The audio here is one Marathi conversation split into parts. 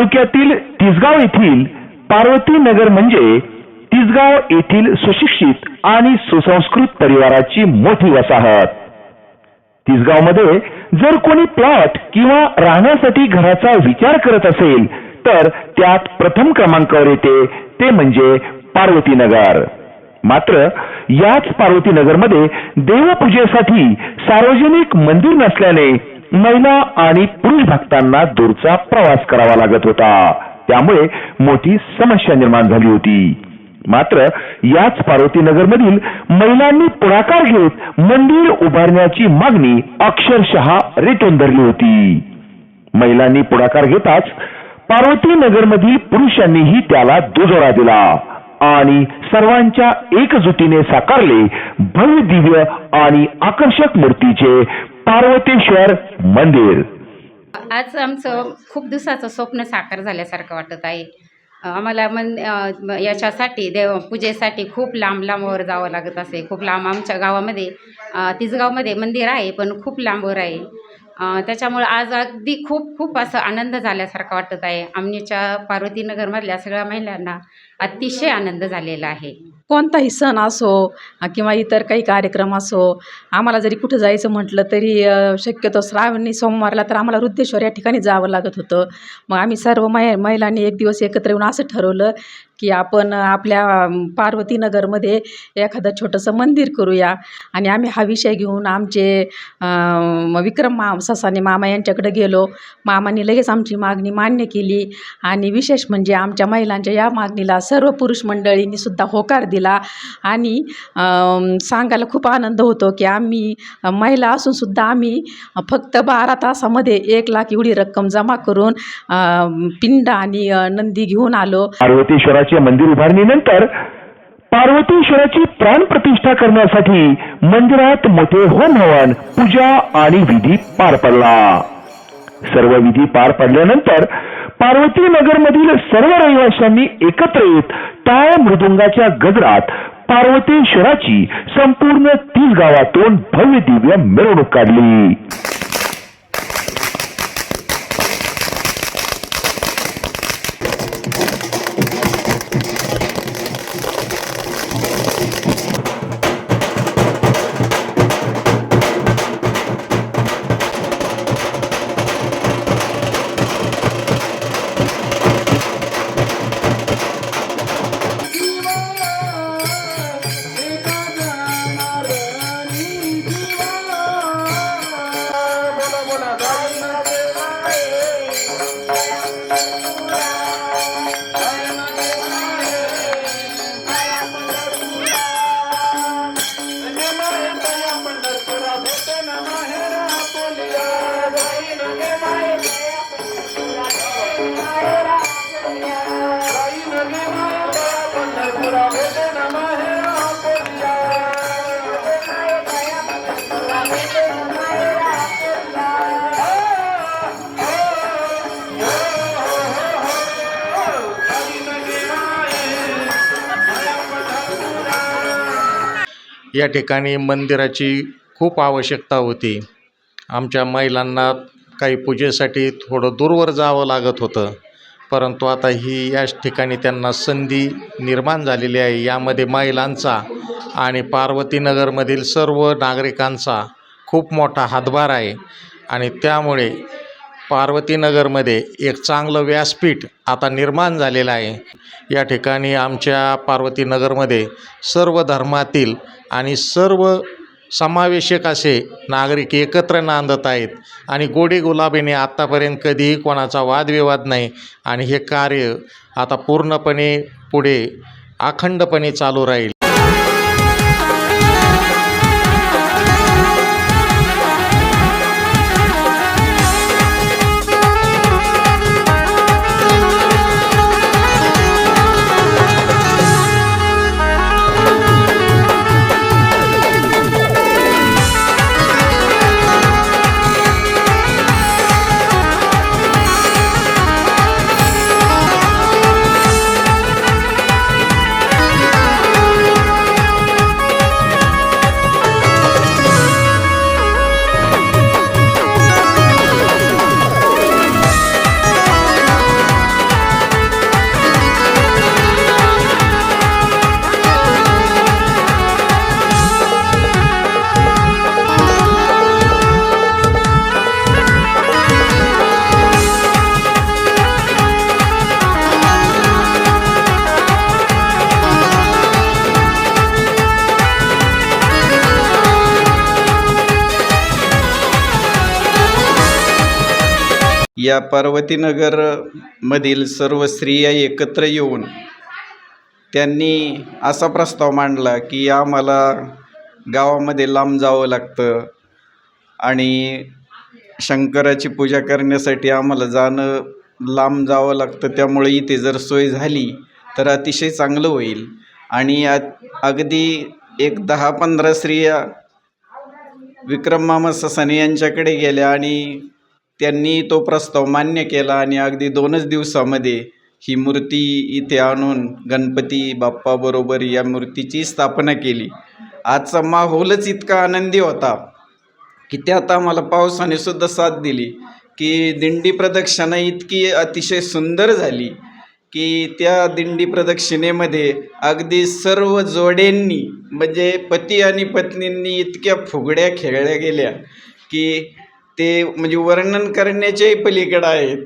तालुक्यातील तिसगाव येथील पार्वती नगर म्हणजे तिसगाव येथील सुशिक्षित आणि सुसंस्कृत परिवाराची मोठी वसाहत. तिसगावमध्ये जर कोणी प्लॉट किंवा राहण्यासाठी घराचा विचार करत असेल तर त्यात प्रथम क्रमांकावर येते ते म्हणजे पार्वती नगर. मात्र याच पार्वती नगरमध्ये देवपूजेसाठी सार्वजनिक मंदिर नसल्याने महिला आणि पुरुष भक्तांना दूरचा प्रवास करावा लागत होता. त्यामुळे मोठी समस्या निर्माण झाली होती. मात्र याच पार्वती नगरमधील महिलांनी पुढाकार घेत मंदिर उभारण्याची मागणी अक्षरशः रेटून धरली होती. महिलांनी पुढाकार घेताच पार्वती नगरमधील पुरुषांनीही त्याला दुजोरा दिला. आणि सर्वांच्या एकजुटीने साकारले भव्य दिव्य आणि आकर्षक मूर्तीचे पार्वतेश्वर मंदिर. आज आमचं खूप दिवसाचं स्वप्न साकार झाल्यासारखं वाटत आहे. आम्हाला मन याच्यासाठी देव पूजेसाठी खूप लांब लांबवर जावं लागत असे. खूप लांब आमच्या गावामध्ये अ, तिसगावमध्ये मंदिर आहे पण खूप लांबवर आहे. त्याच्यामुळं आज अगदी खूप खूप असं आनंद झाल्यासारखं वाटत आहे. आमच्या पार्वतीनगरमधल्या सगळ्या महिलांना अतिशय आनंद झालेला आहे. कोणताही सण असो किंवा इतर काही कार्यक्रम असो आम्हाला जरी कुठं जायचं म्हटलं तरी शक्यतो श्रावणी सोमवारला तर आम्हाला वृद्धेश्वर या ठिकाणी जावं लागत होतं. मग आम्ही सर्व मै महिलांनी एक दिवस एकत्र येऊन असं ठरवलं की आपण आपल्या पार्वतीनगरमध्ये एखादं छोटंसं मंदिर करूया. आणि आम्ही हा विषय घेऊन आमचे विक्रम मा ससाने मामा यांच्याकडे गेलो. मामाने लगेच आमची मागणी मान्य केली. आणि विशेष म्हणजे आमच्या महिलांच्या या मागणीला सर्व पुरुष मंडळींनी सुद्धा होकार दिला. आणि सांगायला खूप आनंद होतो की आम्ही महिला असून सुद्धा आम्ही फक्त बारा तासामध्ये एक लाख एवढी रक्कम जमा करून पिंड आणि नंदी घेऊन आलो. पार्वतीश्वराचे मंदिर उभारणीनंतर पार्वतीश्वराची प्राण प्रतिष्ठा करण्यासाठी मंदिरात मोठे होम हवन पूजा आणि विधी पार पडला. सर्व विधी पार पडल्यानंतर पार्वती नगर मधील सर्व रहिवाशांनी एकत्र येत टाळ मृदुंगाच्या गजरात पार्वतीश्वराची संपूर्ण तीस गावातून भव्य दिव्य मिरवणूक काढली. या ठिकाणी मंदिराची खूप आवश्यकता होती. आमच्या महिलांना काही पूजेसाठी थोडं दूरवर जावं लागत होतं. परंतु आता ही याच ठिकाणी त्यांना संधी निर्माण झालेली आहे. यामध्ये महिलांचा आणि पार्वतीनगरमधील सर्व नागरिकांचा खूप मोठा हातभार आहे. आणि त्यामुळे पार्वतीनगरमध्ये एक चांगलं व्यासपीठ आता निर्माण झालेलं आहे. या ठिकाणी आमच्या पार्वतीनगरमध्ये सर्व धर्मातील आणि सर्व समावेशक असे नागरिक एकत्र नांदत आहेत आणि गोडी गुलाबीने आत्तापर्यंत कधीही कोणाचा वादविवाद नाही आणि हे कार्य आता पूर्णपणे पुढे अखंडपणे चालू राहील. या पार्वतीनगरमधील सर्व स्त्रिया एकत्र येऊन त्यांनी असा प्रस्ताव मांडला की आम्हाला गावामध्ये लांब जावं लागतं आणि शंकराची पूजा करण्यासाठी आम्हाला जाणं लांब जावं लागतं. त्यामुळे इथे जर सोय झाली तर अतिशय चांगलं होईल. आणि आ अगदी एक दहा पंधरा स्त्रिया विक्रम मामा ससाने यांच्याकडे गेल्या आणि त्यांनी तो प्रस्ताव मान्य केला आणि अगदी दोनच दिवसामध्ये ही मूर्ती इथे आणून गणपती बाप्पाबरोबर या मूर्तीची स्थापना केली. आजचा माहोलच इतका आनंदी होता की त्यात आम्हाला पावसाने सुद्धा साथ दिली की दिंडी प्रदक्षिणा इतकी अतिशय सुंदर झाली की त्या दिंडी प्रदक्षिणेमध्ये अगदी सर्व जोड्यांनी म्हणजे पती आणि पत्नींनी इतक्या फुगड्या खेळल्या गेल्या की ते म्हणजे वर्णन करण्याच्याही पलीकडं आहेत.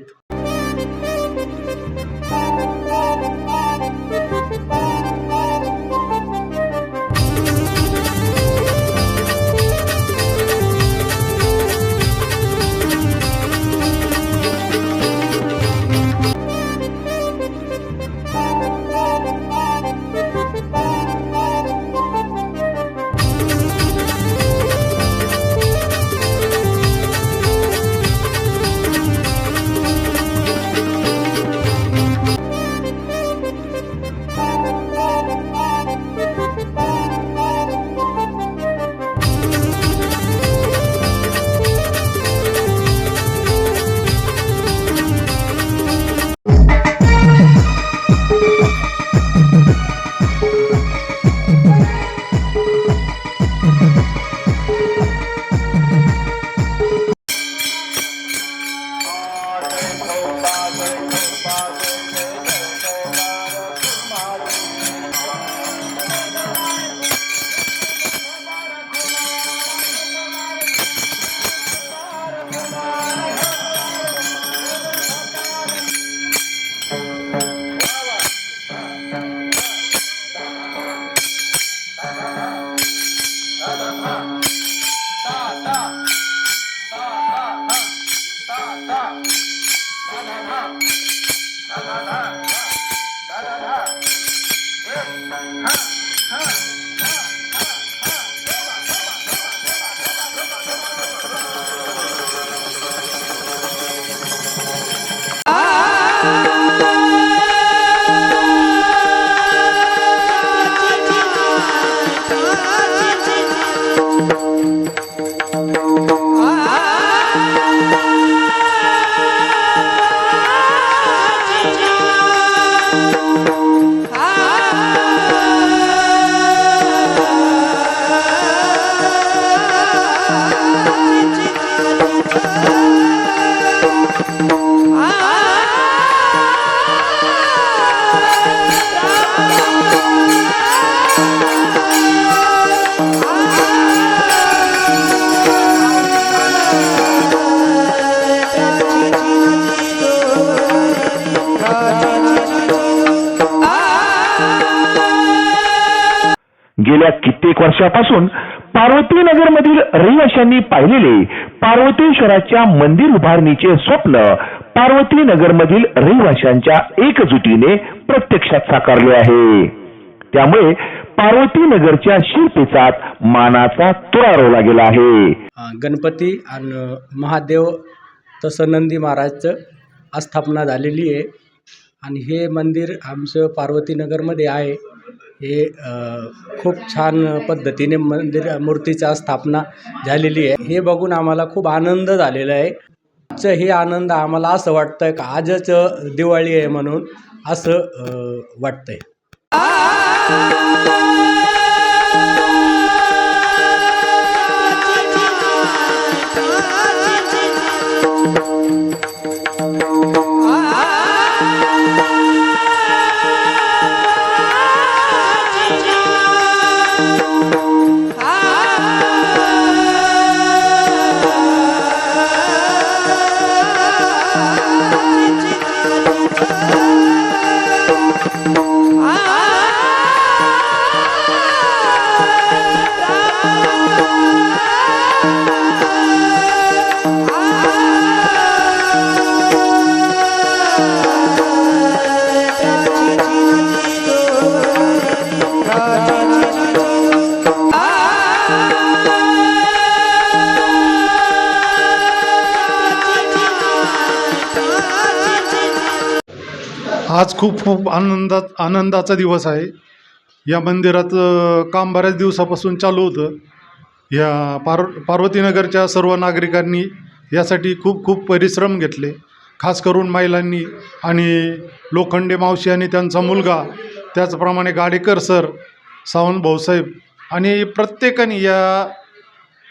गेल्या कित्येक वर्षापासून पार्वती नगरमधील रहिवाशांनी पाहिलेले पार्वतीश्वराच्या मंदिर उभारणीचे स्वप्न पार्वती नगरमधील रहिवाशांच्या एकजुटीने प्रत्यक्षात साकारले आहे. त्यामुळे पार्वती नगरच्या मानाचा तुरा रोवला गेला आहे. गणपती आणि महादेव तसं नंदी महाराजचं आस्थापना झालेली आहे. आणि हे मंदिर आमचं पार्वतीनगरमध्ये आहे. हे अ, खूप छान पद्धतीने मंदिर मूर्तीचा स्थापना झालेली आहे. हे बघून आम्हाला खूप आनंद झालेला आहे. आजचं हे आनंद आम्हाला असं वाटतं का आजच दिवाळी आहे म्हणून असं वाटतंय. आज खूप खूप आनंदात आनंदाचा दिवस आहे. या मंदिराचं काम बऱ्याच दिवसापासून चालू होतं. या पार पार्वतीनगरच्या सर्व नागरिकांनी यासाठी खूप खूप परिश्रम घेतले. खास करून महिलांनी आणि लोखंडे मावशी आणि त्यांचा मुलगा त्याचप्रमाणे गाडेकर सर सावंत भाऊसाहेब आणि प्रत्येकाने या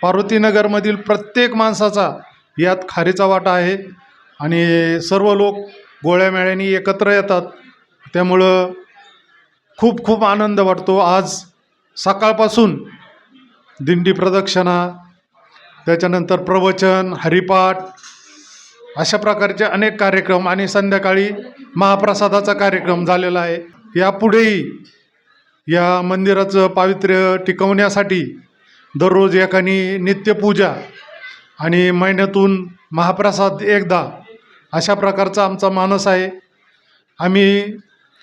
पार्वतीनगरमधील प्रत्येक माणसाचा यात खारीचा वाटा आहे. आणि सर्व लोक गोळ्यामेळ्यानी एकत्र येतात. त्यामुळं खूप खूप आनंद वाटतो. आज सकाळपासून दिंडी प्रदक्षिणा त्याच्यानंतर प्रवचन हरिपाठ अशा प्रकारचे अनेक कार्यक्रम आणि संध्याकाळी महाप्रसादाचा कार्यक्रम झालेला आहे. यापुढेही या मंदिराचं पावित्र्य टिकवण्यासाठी दररोज एकाने नित्यपूजा आणि महिन्यातून महाप्रसाद एकदा अशा प्रकारचा आमचा मानस आहे. आम्ही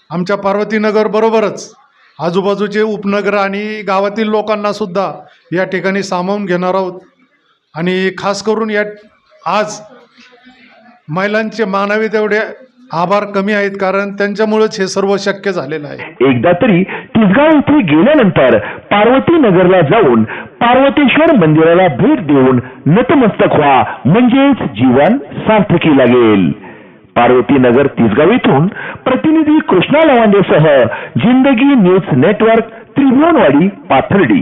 आमच्या पार्वतीनगर बरोबरच आजूबाजूचे उपनगर आणि गावातील लोकांनासुद्धा या ठिकाणी सामावून घेणार आहोत. आणि खास करून या आज महिलांचे मानावे तेवढे आभार कमी आहेत कारण त्यांच्यामुळेच हे सर्व शक्य झालेलं आहे. एकदा तरी तिसगाव येथे गेल्यानंतर पार्वती नगरला जाऊन पार्वतेश्वर मंदिराला भेट देऊन नतमस्तक व्हा म्हणजेच जीवन सार्थकी लागेल. पार्वती नगर तिसगाव येथून प्रतिनिधी कृष्णा लवांडेसह जिंदगी न्यूज नेटवर्क त्रिभुवनवाडी पाथर्डी.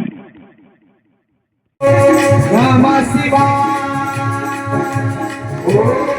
शैक्षणिक